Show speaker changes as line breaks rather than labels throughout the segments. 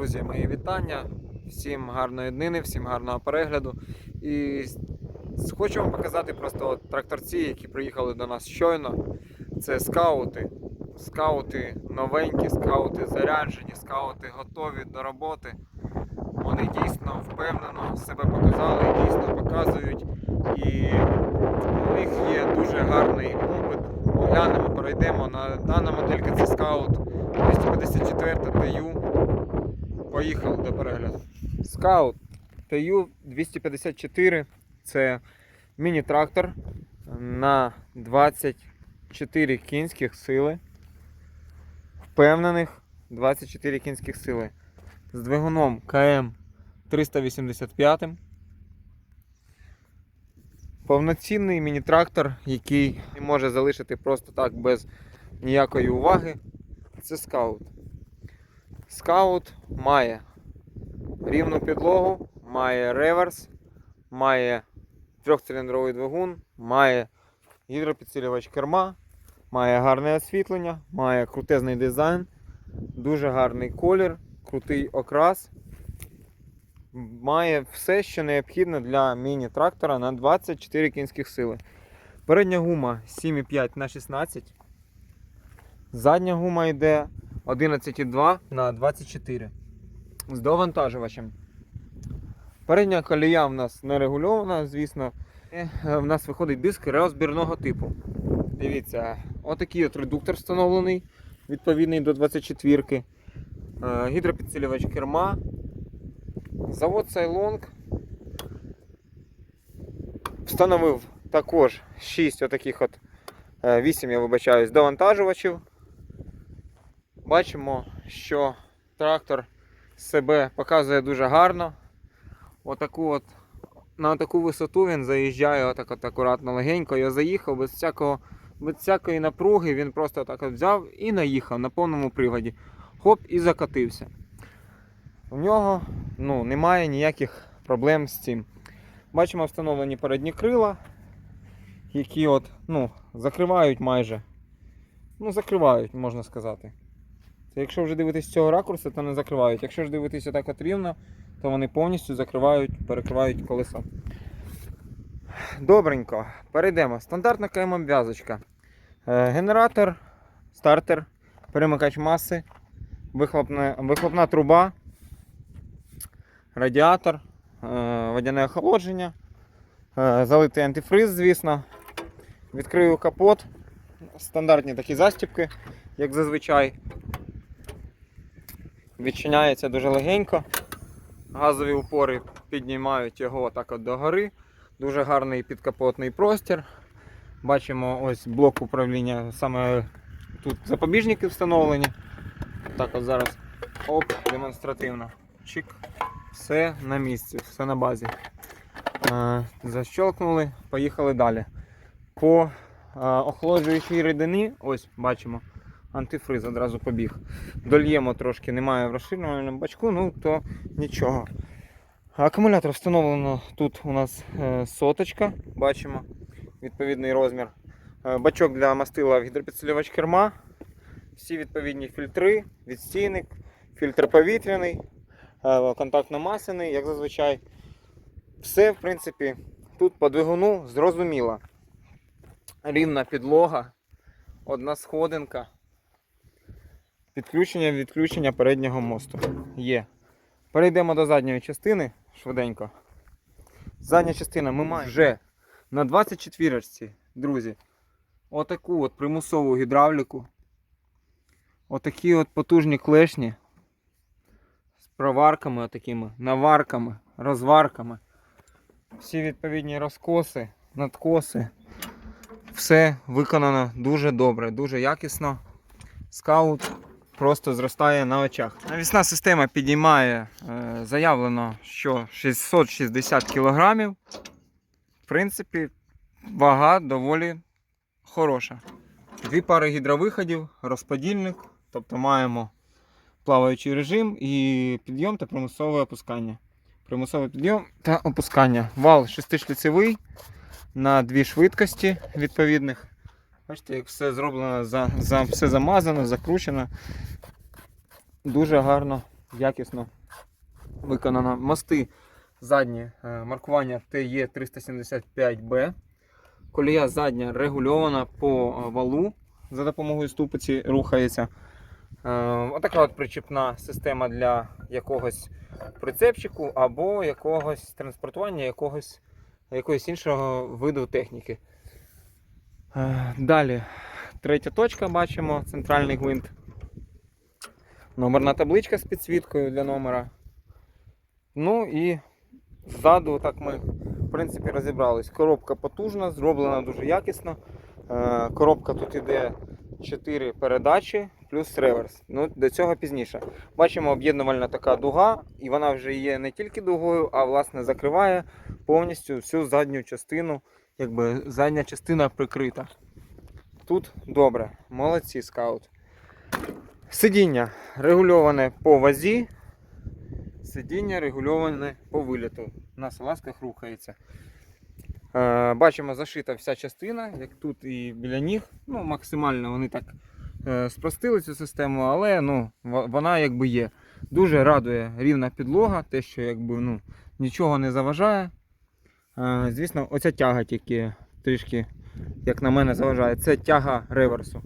Друзі, мої вітання. Всім гарної днини, всім гарного перегляду. І хочу вам показати просто от тракторці, які приїхали до нас щойно. Це скаути. Скаути новенькі, скаути заряджені, скаути готові до роботи. Вони дійсно впевнено себе показали, дійсно показують. І у них є дуже гарний попит. Оглянемо, перейдемо на дана моделька це скаут 254 TU. Поїхали до перегляду. Скаут TU 254 це міні-трактор на 24 кінських сили. Впевнених 24 кінських сили. З двигуном КМ 385. Повноцінний міні-трактор, який може залишити просто так без ніякої уваги. Це скаут. Скаут має рівну підлогу, має реверс, має трьохциліндровий двигун, має гідропідсилювач керма, має гарне освітлення, має крутезний дизайн, дуже гарний колір, крутий окрас. Має все, що необхідно для міні-трактора на 24 кінських сили. Передня гума 7,5 на 16. Задня гума йде 11,2 на 24 з довантажувачем. Передня колія в нас не регульована, звісно. Е, В нас виходить диск розбірного типу. Дивіться, отакий от редуктор встановлений, відповідний до 24-ки. Е, Гідропідсилювач керма. Завод Сайлонг встановив також 6 отаких от 8, я вибачаюсь, довантажувачів. Бачимо, що трактор себе показує дуже гарно. Отаку от, на таку висоту він заїжджає отак от акуратно легенько. Я заїхав без всякого, без всякої напруги, він просто так от взяв і наїхав на повному приводі. Хоп, і закатився. У нього ну, немає ніяких проблем з цим. Бачимо встановлені передні крила, які от, ну, закривають майже. Ну, закривають, можна сказати. Це якщо вже дивитись з цього ракурсу, то не закривають. Якщо ж дивитись отак от рівно, то вони повністю закривають, перекривають колесо. Добренько, перейдемо. Стандартна КМ обв'язочка. Е, Генератор, стартер, перемикач маси, вихлопна, вихлопна труба, радіатор, е, водяне охолодження, е, залитий антифриз, звісно. Відкрию капот. Стандартні такі застіпки, як зазвичай. Відчиняється дуже легенько. Газові упори піднімають його отак от догори. Дуже гарний підкапотний простір. Бачимо ось блок управління, саме тут запобіжники встановлені. Так от зараз оп, демонстративно. Чик. Все на місці, все на базі. Е, защелкнули, поїхали далі. По е, охолоджуючій рідині, ось бачимо, антифриз одразу побіг. Дольємо трошки, немає в розширювальному бачку, ну то нічого. Акумулятор встановлено тут у нас е, соточка, бачимо відповідний розмір. Е, Бачок для мастила гідропідсилювач керма. Всі відповідні фільтри, відстійник, фільтр повітряний, е, контактно-масляний, як зазвичай. Все, в принципі, тут по двигуну зрозуміло. Рівна підлога, одна сходинка. Підключення відключення переднього мосту є. Перейдемо до задньої частини швиденько. Задня частина ми маємо вже на 24-ці, друзі. Отаку от примусову гідравліку. Отакі от потужні клешні з проварками, отакими, наварками, розварками. Всі відповідні розкоси, надкоси. Все виконано дуже добре, дуже якісно. Скаут просто зростає на очах. Навісна система підіймає е, заявлено, що 660 кг. В принципі, вага доволі хороша. Дві пари гідровиходів, розподільник, тобто маємо плаваючий режим і підйом та примусове опускання. Примусовий підйом та опускання. Вал шестишліцевий на дві швидкості відповідних. Бачите, як все зроблено, за, за, все замазано, закручено. Дуже гарно якісно виконано. Мости задні е, маркування TE 375B. Колія задня регульована по е, валу за допомогою ступиці рухається. Е, Отака от причіпна система для якогось прицепчику або якогось транспортування якогось, якогось іншого виду техніки. Е, Далі третя точка бачимо, центральний гвинт. Номерна табличка з підсвіткою для номера. Ну і ззаду так ми в принципі розібрались. Коробка потужна, зроблена дуже якісно. Е, Коробка тут іде 4 передачі плюс реверс. Ну, до цього пізніше. Бачимо об'єднувальна така дуга, і вона вже є не тільки дугою, а власне закриває повністю всю задню частину, якби задня частина прикрита. Тут добре, молодці скаут. Сидіння регульоване по вазі, сидіння регульоване по виліту. На салазках рухається. Е, бачимо, зашита вся частина, як тут і біля ніг. Ну, максимально вони так е, спростили цю систему, але ну, вона якби є. Дуже радує рівна підлога, те, що якби, ну, нічого не заважає. Звісно, оця тяга тільки трішки, як на мене, заважає. Це тяга реверсу.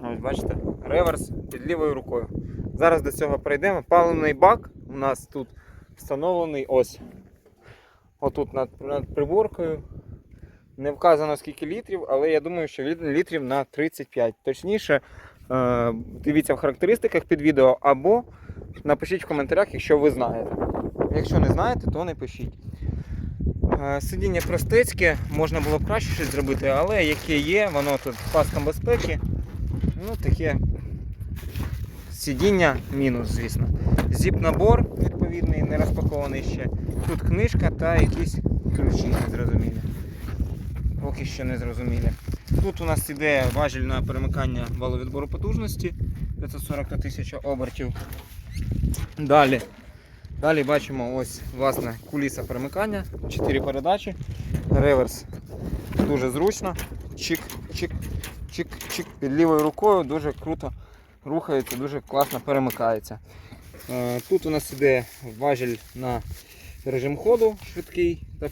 Ось бачите, реверс під лівою рукою. Зараз до цього пройдемо. Паливний бак у нас тут встановлений ось. Отут над, над приборкою. Не вказано скільки літрів, але я думаю, що літрів на 35. Точніше, е, дивіться в характеристиках під відео або напишіть в коментарях, якщо ви знаєте. Якщо не знаєте, то не пишіть. Е, Сидіння простецьке, можна було б краще щось зробити, але яке є, воно тут паском безпеки. Ну, таке сидіння мінус, звісно. Зіп-набор відповідний, не розпакований ще. Тут книжка та якісь ключі незрозумілі. Поки що не зрозумілі. Тут у нас іде важіль перемикання валовідбору потужності 540 на 1000 обертів. Далі. Далі бачимо ось власне куліса перемикання, 4 передачі, реверс дуже зручно. Чик, чик, чик, чик під лівою рукою дуже круто рухається, дуже класно перемикається. Е, Тут у нас іде важіль на режим ходу швидкий та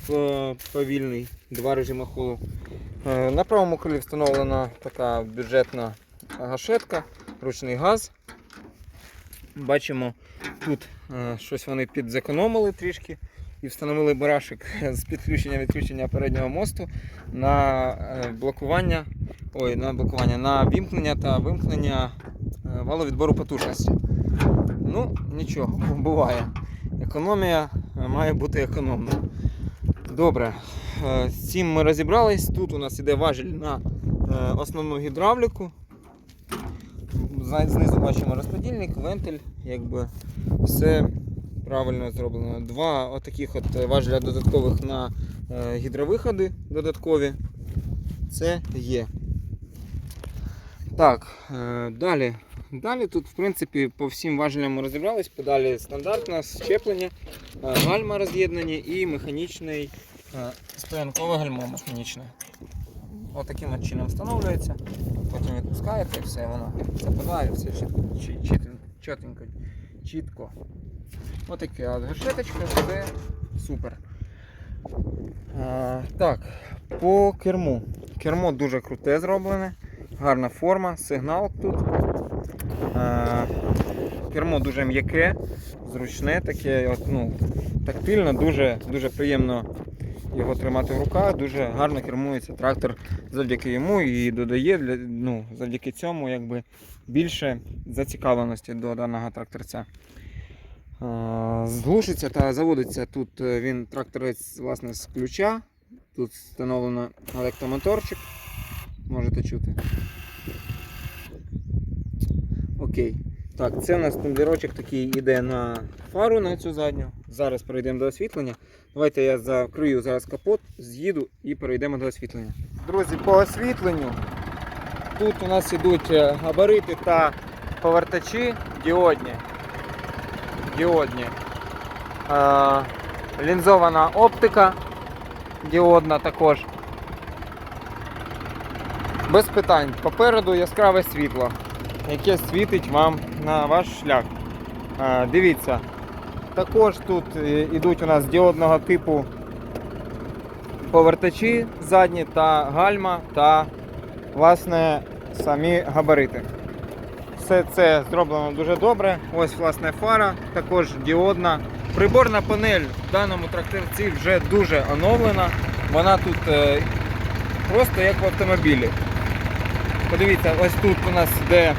повільний, два режими ходу. Е, На правому крилі встановлена така бюджетна гашетка, ручний газ. Бачимо, тут е, щось вони підзекономили трішки і встановили барашек з підключення відключення переднього мосту на е, блокування, ой, на блокування, на вімкнення та вимкнення е, валовідбору потужності. Ну, нічого, буває. Економія е, має бути економною. Добре, е, з цим ми розібрались. Тут у нас іде важіль на е, основну гідравліку. Знизу бачимо розподільник, вентиль, якби все правильно зроблено. Два отаких от важеля додаткових на е, гідровиходи додаткові. Це є. Так, е, далі. Далі тут, в принципі, по всім важелям ми розібрались. Педалі стандартна, щеплення, е, гальма роз'єднані і механічний стоянкове гальмо механічне. Отаким от чином встановлюється. Потім відпускаєте і все, воно западає, все чіт- чі- чітен- чотенько, чітко. Отаке от гашеточка, все супер. А, так, по керму. Кермо дуже круте зроблене, гарна форма, сигнал тут. А, кермо дуже м'яке, зручне, таке, от, ну, тактильно, дуже, дуже приємно його тримати в руках, дуже гарно кермується трактор завдяки йому і додає для, ну, завдяки цьому якби, більше зацікавленості до даного тракторця. Зглушиться та заводиться тут е, він тракторець власне з ключа. Тут встановлено електромоторчик. Можете чути. Окей. Так, це у нас тумблерочок такий іде на фару на цю задню. Зараз перейдемо до освітлення. Давайте я закрию зараз капот, з'їду і перейдемо до освітлення. Друзі, по освітленню. Тут у нас ідуть е, габарити та повертачі діодні. Діодні. Е, лінзована оптика діодна також. Без питань. Попереду яскраве світло, яке світить вам на ваш шлях. Е, Дивіться, також тут е, ідуть у нас діодного типу повертачі задні та гальма та власне самі габарити. Все це зроблено дуже добре. Ось власне фара, також діодна. Приборна панель в даному тракторці вже дуже оновлена. Вона тут е, просто як в автомобілі. Подивіться, ось тут у нас йде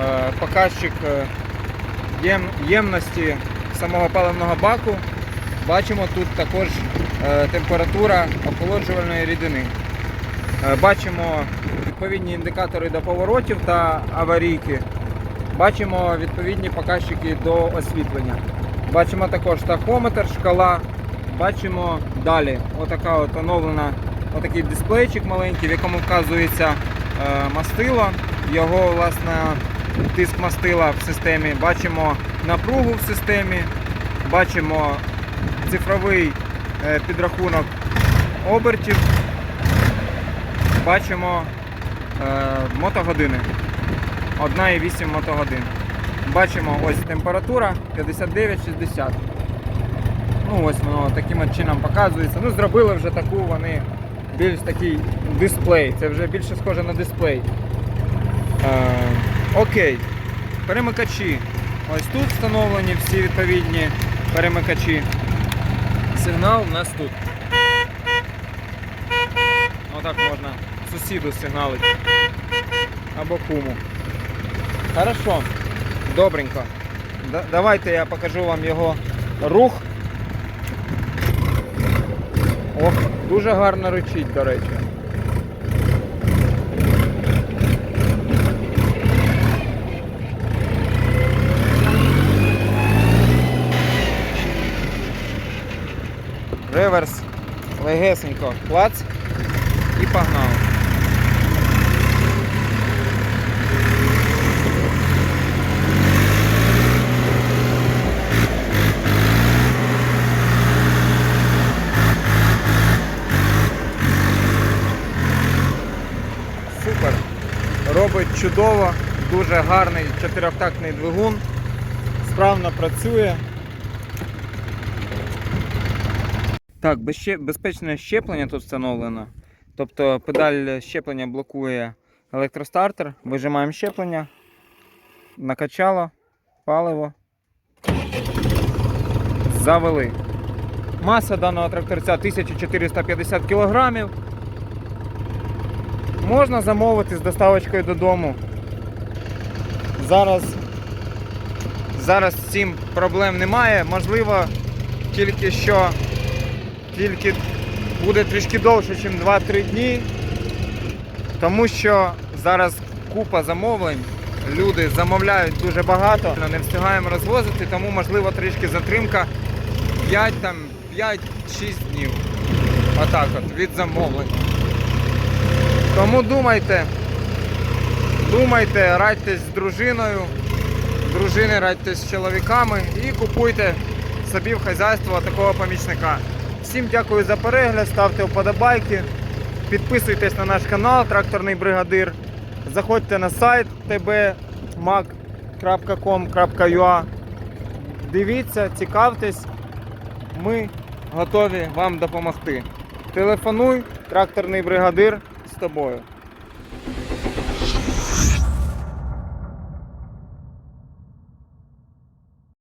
е, показчик е, єм, ємності самого паливного баку. Бачимо тут також е, температура охолоджувальної рідини. Е, бачимо відповідні індикатори до поворотів та аварійки. Бачимо відповідні показчики до освітлення. Бачимо також тахометр, шкала. Бачимо далі отака от оновлена, отакий дисплейчик маленький, в якому вказується е, мастило, його власне тиск мастила в системі. Бачимо напругу в системі, бачимо цифровий е, підрахунок обертів, бачимо е, мотогодини. 1,8 мотогодин. Бачимо ось температура 59-60. Ну ось воно таким чином показується. Ну зробили вже таку вони більш такий дисплей. Це вже більше схоже на дисплей. Окей. Перемикачі. Ось тут встановлені всі відповідні перемикачі. Сигнал у нас тут. Отак можна сусіду сигналити. Або куму. Хорошо. Добренько. Да- давайте я покажу вам його рух. Ох, дуже гарно речить, до речі. Реверс легесенько клац і погнали. Супер. Робить чудово, дуже гарний чотирьохтактний двигун. Справно працює. Так, безпечне щеплення тут встановлено. Тобто педаль щеплення блокує електростартер. Вижимаємо щеплення. Накачало паливо. Завели. Маса даного тракторця 1450 кг. Можна замовити з доставочкою додому. Зараз, зараз з цим проблем немає. Можливо, тільки що тільки буде трішки довше, ніж 2-3 дні. Тому що зараз купа замовлень. Люди замовляють дуже багато, не встигаємо розвозити, тому можливо трішки затримка 5 там 5-6 днів. Отак от від замовлення. Тому думайте, думайте, радьтесь з дружиною, дружини радьтесь з чоловіками і купуйте собі в хазяйство такого помічника. Всім дякую за перегляд, ставте вподобайки, підписуйтесь на наш канал Тракторний бригадир. Заходьте на сайт tbmac.com.ua Дивіться, цікавтесь, ми готові вам допомогти. Телефонуй, тракторний бригадир з тобою.